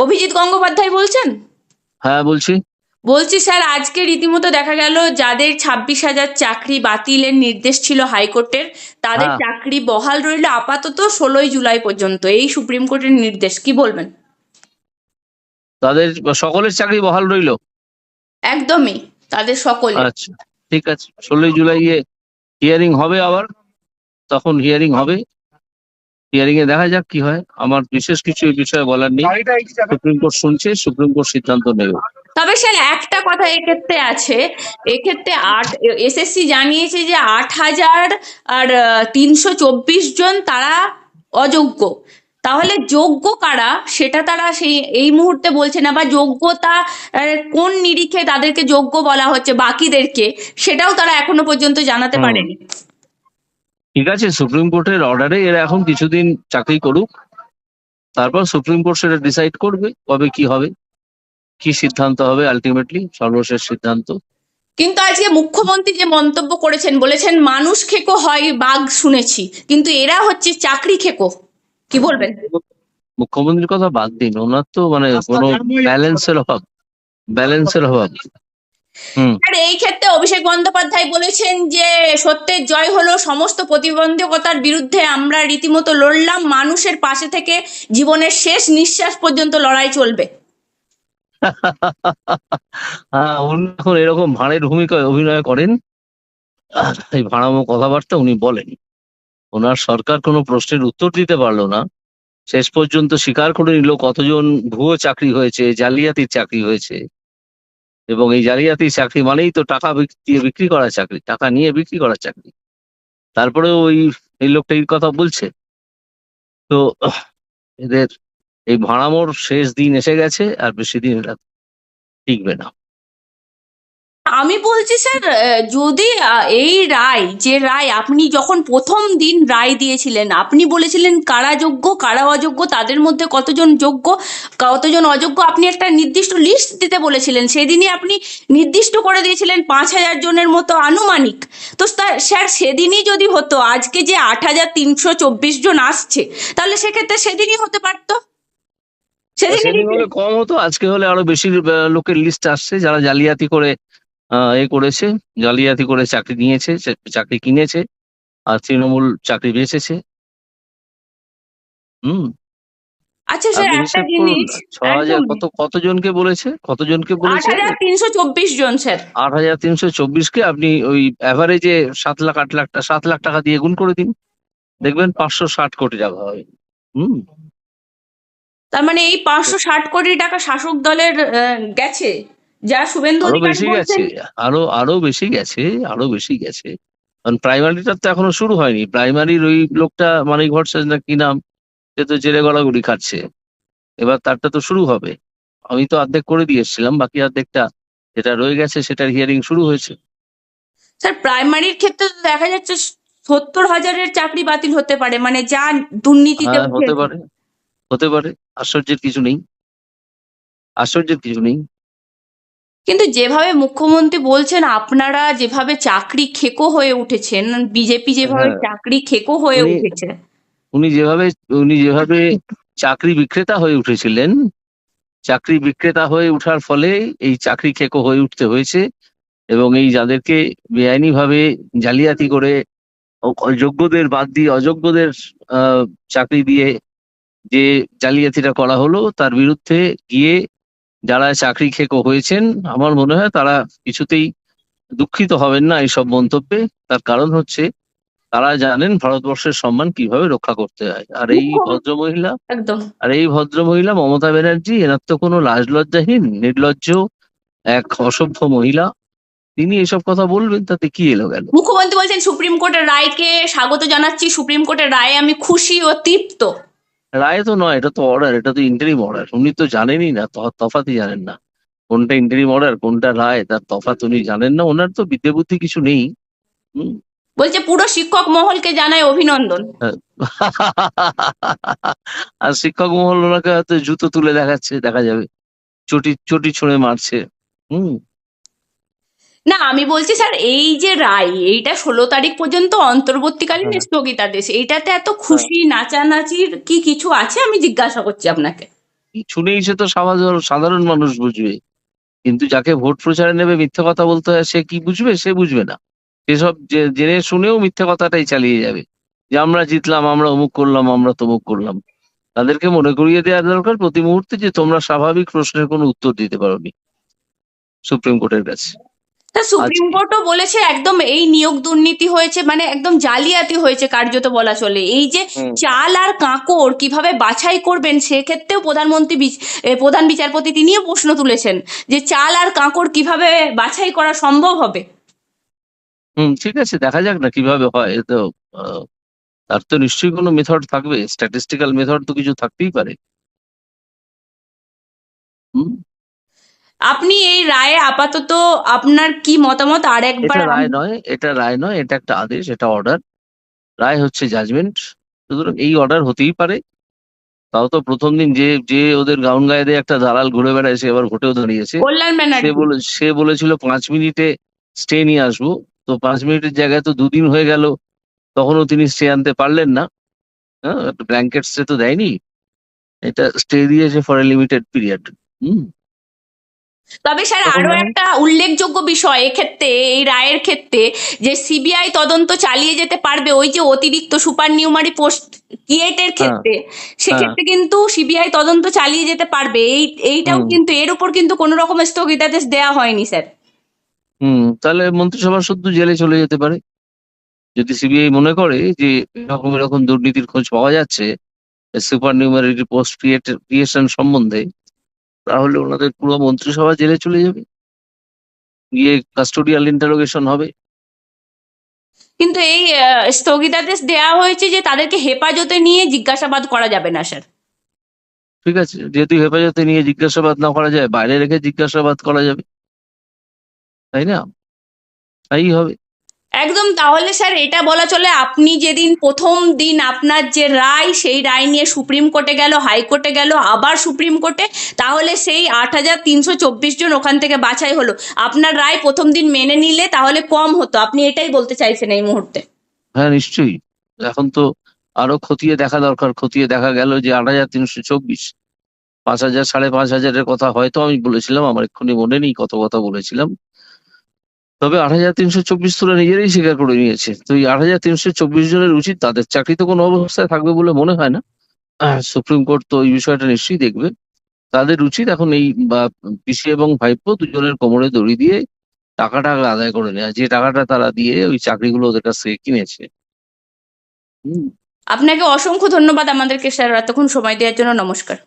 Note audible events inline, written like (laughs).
অভিজিৎ গঙ্গোপাধ্যায় বলছেন? হ্যাঁ বলছি। বলছি স্যার আজকে রীতিমতো দেখা গেল যাদের ছাব্বিশ হাজার চাকরি বাতিলের নির্দেশ ছিল হাইকোর্টের তাদের হ্যাঁ। চাকরি বহাল রইল আপাতত ষোলোই জুলাই পর্যন্ত। এই সুপ্রিম কোর্টের নির্দেশ কি বলবেন? তাদের সকলের চাকরি বহাল রইল? একদমই তাদের সকলে আচ্ছা ঠিক আছে। ষোলোই জুলাই হিয়ারিং হবে আবার তখন হিয়ারিং হবে। হিয়ারিং এ দেখা যাক কি হয়। আমার বিশেষ কিছু এই বিষয়ে বলার নেই। সুপ্রিম কোর্ট শুনছে সুপ্রিম কোর্ট সিদ্ধান্ত নেবে। তবে স্যার একটা কথা এক্ষেত্রে আছে। এক্ষেত্রে আট এসএসসি জানিয়েছে যে আট হাজার আর তিনশো চব্বিশ জন তারা অযোগ্য। তাহলে যোগ্য কারা? সেটা তারা সেই এই মুহূর্তে বলছে না। বা যোগ্যতা কোন নিরিখে তাদেরকে যোগ্য বলা হচ্ছে বাকিদেরকে সেটাও তারা এখনও পর্যন্ত জানাতে পারেনি। ঠিক আছে সুপ্রিম কোর্টের অর্ডারে এরা এখন কিছুদিন চাকরি করুক তারপর সুপ্রিম কোর্ট সেটা ডিসাইড করবে কবে কি হবে কি সিদ্ধান্ত হবে আলটিমেটলি সর্বশেষ সিদ্ধান্ত। কিন্তু আজকে মুখ্যমন্ত্রী যে মন্তব্য করেছেন বলেছেন মানুষ খেকো হয় বাঘ শুনেছি কিন্তু এরা হচ্ছে চাকরি খেকো। কি বলবেন? মুখ্যমন্ত্রীর কথা বাদ দিন ওনার তো মানে কোনো ব্যালেন্সের অভাব ব্যালেন্সের অভাব। আর এই ক্ষেত্রে অভিষেক বন্দ্যোপাধ্যায় বলেছেন যে সত্যের জয় হলো সমস্ত প্রতিবন্ধকতার বিরুদ্ধে আমরা রীতিমতো লড়লাম মানুষের পাশে থেকে জীবনের শেষ নিঃশ্বাস পর্যন্ত লড়াই চলবে। (laughs) হ্যাঁ উনি এখন এরকম ভাঁড়ের ভূমিকায় অভিনয় করেন। এই ভাঁড়ামো কথাবার্তা উনি বলেন। ওনার সরকার কোনো প্রশ্নের উত্তর দিতে পারল না। শেষ পর্যন্ত স্বীকার করে নিল কতজন ভুয়ো চাকরি হয়েছে জালিয়াতির চাকরি হয়েছে। এবং এই জালিয়াতি চাকরি মানেই তো টাকা দিয়ে বিক্রি করা চাকরি, টাকা নিয়ে বিক্রি করা চাকরি। তারপরে ওই, এই লোকটা এই কথা বলছে। তো এদের এই ভাড়ামোর শেষ দিন এসে গেছে, আর বেশি দিন টিকবে না। আমি বলছি স্যার যদি এই রায় যে রায় আপনি যখন প্রথম দিন রায় দিয়েছিলেন আপনি বলেছিলেন কারা যোগ্য কারা অযোগ্য তাদের মধ্যে কতজন যোগ্য কতজন অযোগ্য আপনি একটা নির্দিষ্ট লিস্ট দিতে বলেছিলেন। সেদিনই আপনি নির্দিষ্ট করে দিয়েছিলেন পাঁচ হাজার জনের মতো আনুমানিক। তো স্যার সেদিনই যদি হতো আজকে যে আট হাজার তিনশো চব্বিশ জন আসছে তাহলে সেক্ষেত্রে সেদিনই হতে পারতো। সেদিন সেদিনই হলে কম হতো আজকে হলে আরও বেশি লোকের লিস্ট আসছে যারা জালিয়াতি করে এ করেছে জালিয়াতি করে চাকরি নিয়েছে চাকরি কিনেছে আর তৃণমূল চাকরি বেচেছে। হুম। আচ্ছা স্যার একটা জিনিস ছ হাজার কত কতজনকে বলেছে? কতজনকে আট বলেছে হাজার তিনশো চব্বিশ জন স্যার। আট হাজার তিনশো আপনি ওই অ্যাভারেজে সাত লাখ আট লাখ সাত লাখ টাকা দিয়ে গুণ করে দিন। দেখবেন পাঁচশো ষাট কোটি টাকা হবে। হুম। তার মানে এই পাঁচশো ষাট কোটি টাকা শাসক দলের গেছে? যা শুভেন্দু আরও বেশি গেছে আরও আরও বেশি গেছে আরও বেশি গেছে। কারণ প্রাইমারিটা তো এখনও শুরু হয়নি। প্রাইমারির ওই লোকটা মানিক ভট্টাচার্য না কি নাম? সে তো জেলে গড়াগড়ি খাচ্ছে। এবার তারটা তো শুরু হবে। আমি তো অর্ধেক করে দিয়ে এসেছিলাম বাকি অর্ধেকটা যেটা রয়ে গেছে সেটার হিয়ারিং শুরু হয়েছে। স্যার প্রাইমারির ক্ষেত্রে তো দেখা যাচ্ছে সত্তর হাজারের চাকরি বাতিল হতে পারে মানে যা দুর্নীতিতে হ্যাঁ হতে পারে হতে পারে আশ্চর্যের কিছু নেই। আশ্চর্যের কিছু নেই। কিন্তু যেভাবে মুখ্যমন্ত্রী বলছেন আপনারা যেভাবে চাকরি খেকো হয়ে উঠেছেন বিজেপি যেভাবে হ্যাঁ। চাকরি খেকো হয়ে উঠেছে উনি যেভাবে উনি যেভাবে চাকরি বিক্রেতা হয়ে উঠেছিলেন চাকরি বিক্রেতা হয়ে উঠার ফলে এই চাকরি খেকো হয়ে উঠতে হয়েছে এবং এই যাদেরকে বেআইনি ভাবে জালিয়াতি করে অযোগ্যদের বাদ দিয়ে অযোগ্যদের চাকরি দিয়ে যে জালিয়াতিটা করা হলো তার বিরুদ্ধে গিয়ে যারা চাকরি খেকো হয়েছেন আমার মনে হয় তারা কিছুতেই দুঃখিত হবেন না এইসব মন্তব্যে। তার কারণ হচ্ছে তারা জানেন ভারতবর্ষের সম্মান কীভাবে রক্ষা করতে হয়। আর এই ভদ্রমহিলা একদম। আর এই ভদ্রমহিলা মমতা ব্যানার্জি এনার তো কোনো লাজ লজ্জাহীন নির্লজ্জ এক অসভ্য মহিলা। তিনি এসব কথা বলবেন তাতে কি এলো গেল মুখ্যমন্ত্রী বলছেন সুপ্রিম কোর্টের রায়কে স্বাগত জানাচ্ছি। সুপ্রিম কোর্টের রায়ে আমি খুশি ও তৃপ্ত। রায় তো নয় এটা তো অর্ডার এটা তো ইন্টারিম অর্ডার উনি তো জানেনই না তফাতই জানেন না। কোনটা ইন্টারিম অর্ডার কোনটা রায় তার তফাৎ উনি জানেন না। ওনার তো বিদ্যে বুদ্ধি কিছু নেই। হুম। বলছে পুরো শিক্ষক মহলকে জানায় অভিনন্দন। (laughs) আর শিক্ষক মহল ওনাকে হয়তো জুতো তুলে দেখাচ্ছে দেখা যাবে। চটি চটি ছুঁড়ে মারছে। হুম? না আমি বলছি স্যার এই যে রায় এইটা ষোলো তারিখ পর্যন্ত অন্তর্বর্তীকালীন হ্যাঁ। স্থগিতাদেশ এইটাতে এত খুশি নাচানাচির কি কিছু আছে? আমি জিজ্ঞাসা করছি আপনাকে। শুনেই সে তো সাধারণ সাধারণ মানুষ বুঝবে। কিন্তু যাকে ভোট প্রচারে নেবে মিথ্যে কথা বলতে হয় সে কি বুঝবে? সে বুঝবে না। সেসব জেনে শুনেও মিথ্যে কথাটাই চালিয়ে যাবে। যে আমরা জিতলাম আমরা অমুক করলাম আমরা তমুক করলাম। তাদেরকে মনে করিয়ে দেওয়া দরকার প্রতি মুহূর্তে যে তোমরা স্বাভাবিক প্রশ্নের কোনো উত্তর দিতে পারোনি। সুপ্রিম কোর্টের কাছে। তা সুপ্রিম কোর্টও বলেছে একদম এই নিয়োগ দুর্নীতি হয়েছে মানে একদম জালিয়াতি হয়েছে কার্যত বলা চলে। এই যে চাল আর কাঁকড় কীভাবে বাছাই করবেন সেক্ষেত্রেও প্রধানমন্ত্রী প্রধান বিচারপতি তিনিও প্রশ্ন তুলেছেন যে চাল আর কাঁকড় কীভাবে বাছাই করা সম্ভব হবে? হুম ঠিক আছে দেখা যাক না কীভাবে হয়। তো তার তো নিশ্চয়ই কোনো মেথড থাকবে। স্ট্যাটিস্টিক্যাল মেথড তো কিছু থাকতেই পারে। আপনি এই রায়ে আপাতত আপনার কি মতামত? আর একবার এটা রায় নয় এটা রায় নয় এটা একটা আদেশ এটা অর্ডার রায় হচ্ছে জাজমেন্ট সুতরাং এই অর্ডার হতেই পারে। তাও তো প্রথম দিন যে যে ওদের গাউন গায়ে দিয়ে একটা দালাল ঘুরে বেড়ায় সে আবার ভোটেও দাঁড়িয়েছে। সে বলে সে বলেছিল পাঁচ মিনিটে স্টে নিয়ে আসব। তো পাঁচ মিনিটের জায়গায় তো দুদিন হয়ে গেল। তখনও তিনি স্টে আনতে পারলেন না। হ্যাঁ ব্ল্যাঙ্কেট স্টে তো দেয়নি। এটা স্টে দিয়েছে for a limited period hmm. তবে স্যার আরও মানে- একটা উল্লেখযোগ্য বিষয় এক্ষেত্রে এই রায়ের ক্ষেত্রে যে সিবিআই তদন্ত চালিয়ে যেতে পারবে ওই যে অতিরিক্ত সুপার নিউমারি পোস্ট ক্রিয়েটের ক্ষেত্রে সেক্ষেত্রে কিন্তু সিবিআই তদন্ত চালিয়ে যেতে পারবে। এই এইটাও কিন্তু এর উপর কিন্তু কোনো রকম স্থগিতাদেশ দেওয়া হয়নি স্যার। হুম তাহলে মন্ত্রিসভা শুদ্ধ জেলে চলে যেতে পারে। যদি সিবিআই মনে করে যে এরকম এরকম দুর্নীতির খোঁজ পাওয়া যাচ্ছে সুপার নিউমারিটি পোস্ট ক্রিয়েশন সম্বন্ধে তাহলে ওনাদের পুরো মন্ত্রিসভা জেলে চলে যাবে। গিয়ে কাস্টোডিয়াল ইন্টারোগেশন হবে। কিন্তু এই স্থগিতাদেশ দেওয়া হয়েছে যে তাদেরকে হেফাজতে নিয়ে জিজ্ঞাসাবাদ করা যাবে না স্যার। ঠিক আছে যেহেতু হেফাজতে নিয়ে জিজ্ঞাসাবাদ না করা যায় বাইরে রেখে জিজ্ঞাসাবাদ করা যাবে। তাই না? তাই হবে। একদম তাহলে স্যার এটা বলা চলে আপনি যেদিন প্রথম দিন আপনার যে রায়, সেই রায় নিয়ে সুপ্রিম কোর্টে গেল হাইকোর্টে গেল, আবার সুপ্রিম কোর্টে, তাহলে সেই আট হাজার তিনশো চব্বিশ জন ওখান থেকে বাছাই হলো। আপনার রায় প্রথম দিন মেনে নিলে তাহলে কম হতো। আপনি এটাই বলতে চাইছেন এই মুহূর্তে। হ্যাঁ নিশ্চয়ই। এখন তো আরও খতিয়ে দেখা দরকার। খতিয়ে দেখা গেল যে আট হাজার তিনশো চব্বিশ। পাঁচ হাজার, সাড়ে পাঁচ হাজারের কথা হয়তো আমি বলেছিলাম, আমার এক্ষুনি মনে নেই কত কথা বলেছিলাম। তবে আট হাজার তিনশো চব্বিশ তোরা নিজেরাই স্বীকার করে নিয়েছে। তো এই আট হাজার তিনশো চব্বিশ জনের উচিত তাদের চাকরি তো কোনো অবস্থায় থাকবে বলে মনে হয় না। সুপ্রিম কোর্ট তো এই বিষয়টা নিশ্চয়ই দেখবে। তাদের উচিত এখন এই বা পিসি এবং ভাইপো দুজনের কোমরে দড়ি দিয়ে টাকাটা আদায় করে নেওয়া। যে টাকাটা তারা দিয়ে ওই চাকরিগুলো ওদের কাছ থেকে কিনেছে। আপনাকে অসংখ্য ধন্যবাদ আমাদেরকে স্যার এতক্ষণ সময় দেওয়ার জন্য। নমস্কার।